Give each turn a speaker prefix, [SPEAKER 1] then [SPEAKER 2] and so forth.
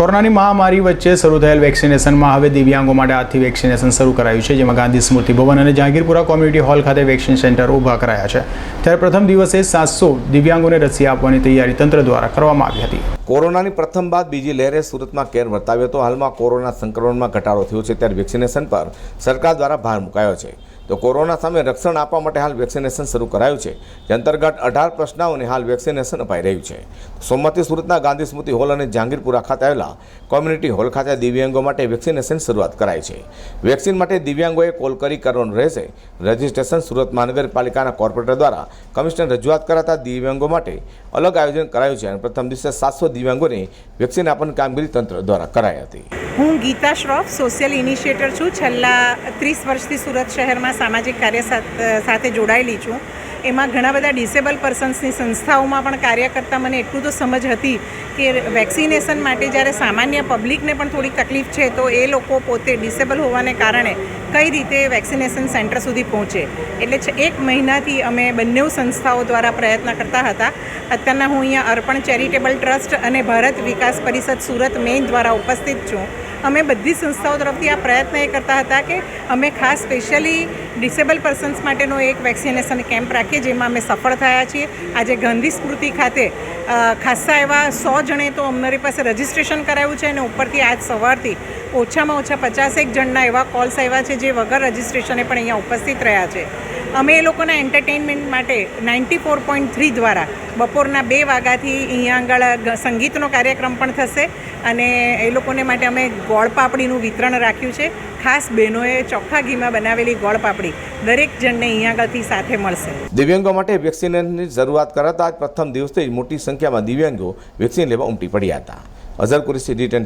[SPEAKER 1] કોરોનાની મહામારી વચ્ચે શરૂ થયેલ વેક્સિનેશનમાં હવે દિવ્યાંગો માટે આજથી વેક્સિનેશન શરૂ કરાયું છે, જેમાં ગાંધી સ્મૃતિ ભવન અને જહાંગીરપુરા કોમ્યુનિટી હોલ ખાતે વેક્સિન સેન્ટર ઊભા કરાયા છે. ત્યારે પ્રથમ દિવસે સાતસો દિવ્યાંગોને રસી આપવાની તૈયારી તંત્ર દ્વારા કરવામાં આવી હતી.
[SPEAKER 2] કોરોનાની પ્રથમ બાદ બીજી લહેરે સુરતમાં કેર વર્તાવ્યો હતો. હાલમાં કોરોના સંક્રમણમાં ઘટાડો થયો છે ત્યારે વેક્સિનેશન પર સરકાર દ્વારા ભાર મુકાયો છે. તો કોરોના સામે રક્ષણ આપવા માટે હાલ વેક્સિનેશન શરૂ કરાયું છે. જે અંતર્ગત અઢાર પ્રશ્નાઓને હાલ વેક્સિનેશન અપાઈ રહ્યું છે. સોમવારથી સુરતના ગાંધી સ્મૃતિ હોલ અને જહાંગીરપુરા ખાતે આવેલા કોમ્યુનિટી હોલ ખાતે દિવ્યાંગો માટે વેક્સિનેશન શરૂઆત કરાઈ છે. વેક્સિન માટે દિવ્યાંગોએ કોલ કરી કરવાનું રહેશે. રજિસ્ટ્રેશન સુરત મહાનગરપાલિકાના કોર્પોરેટર દ્વારા કમિશનર રજૂઆત કરાતા દિવ્યાંગો માટે અલગ આયોજન કરાયું છે અને પ્રથમ દિવસે સાતસો દિવ્યાંગોને વેક્સિન આપવાની કામગીરી તંત્ર દ્વારા કરાઈ હતી.
[SPEAKER 3] હું ગીતા શ્રોફ, સોશિયલ ઇનિશિયેટર છું. છેલ્લા ત્રીસ વર્ષથી સુરત શહેરમાં સામાજિક કાર્ય સાથ- જોડાયેલી છું. એમાં ઘણા બધા ડિસેબલ પર્સન્સની સંસ્થાઓમાં પણ કાર્ય કરતાં મને એટલું તો સમજ હતી કે વેક્સિનેશન માટે જ્યારે સામાન્ય પબ્લિકને પણ થોડી તકલીફ છે, તો એ લોકો પોતે ડિસેબલ હોવાને કારણે કઈ રીતે વેક્સિનેશન સેન્ટર સુધી પહોંચે. એટલે એક મહિનાથી અમે બંને સંસ્થાઓ દ્વારા પ્રયત્ન કરતા હતા. અત્યારના હું અહીંયા અર્પણ ચેરિટેબલ ટ્રસ્ટ અને ભારત વિકાસ પરિષદ સુરત મેઇન દ્વારા ઉપસ્થિત છું. અમે બધી સંસ્થાઓ તરફથી આ પ્રયત્ન એ કરતા હતા કે અમે ખાસ સ્પેશિયલી ડિસેબલ પર્સન્સ માટેનો એક વેક્સિનેશન કેમ્પ રાખીએ, જેમાં અમે સફળ થયા છીએ. આજે ગાંધી સ્મૃતિ ખાતે ખાસ્સા એવા સો જણે તો અમારી પાસે રજિસ્ટ્રેશન કરાવ્યું છે અને ઉપરથી આજ સવારથી ઓછામાં ઓછા પચાસેક જણના એવા કોલ્સ આવ્યા છે જે વગર રજિસ્ટ્રેશને પણ અહીંયા ઉપસ્થિત રહ્યા છે. અમે એ લોકોના એન્ટરટેઇનમેન્ટ માટે નાઇન્ટી ફોર પોઈન્ટ થ્રી દ્વારા બપોરના બે વાગ્યાથી અહીંયા આગળ સંગીતનો કાર્યક્રમ પણ થશે અને એ લોકોને માટે અમે ગોળ પાપડીનું વિતરણ રાખ્યું છે. ખાસ બહેનોએ ચોખ્ખા ઘીમાં બનાવેલી ગોળ પાપડી દરેક જણને અહીંયા આગળથી સાથે મળશે.
[SPEAKER 2] દિવ્યાંગો માટે વેક્સિનેશનની શરૂઆત કરાતા આજ પ્રથમ દિવસથી મોટી સંખ્યામાં દિવ્યાંગો વેક્સિન લેવા ઉમટી પડ્યા હતા. Azhar Qureshi D ten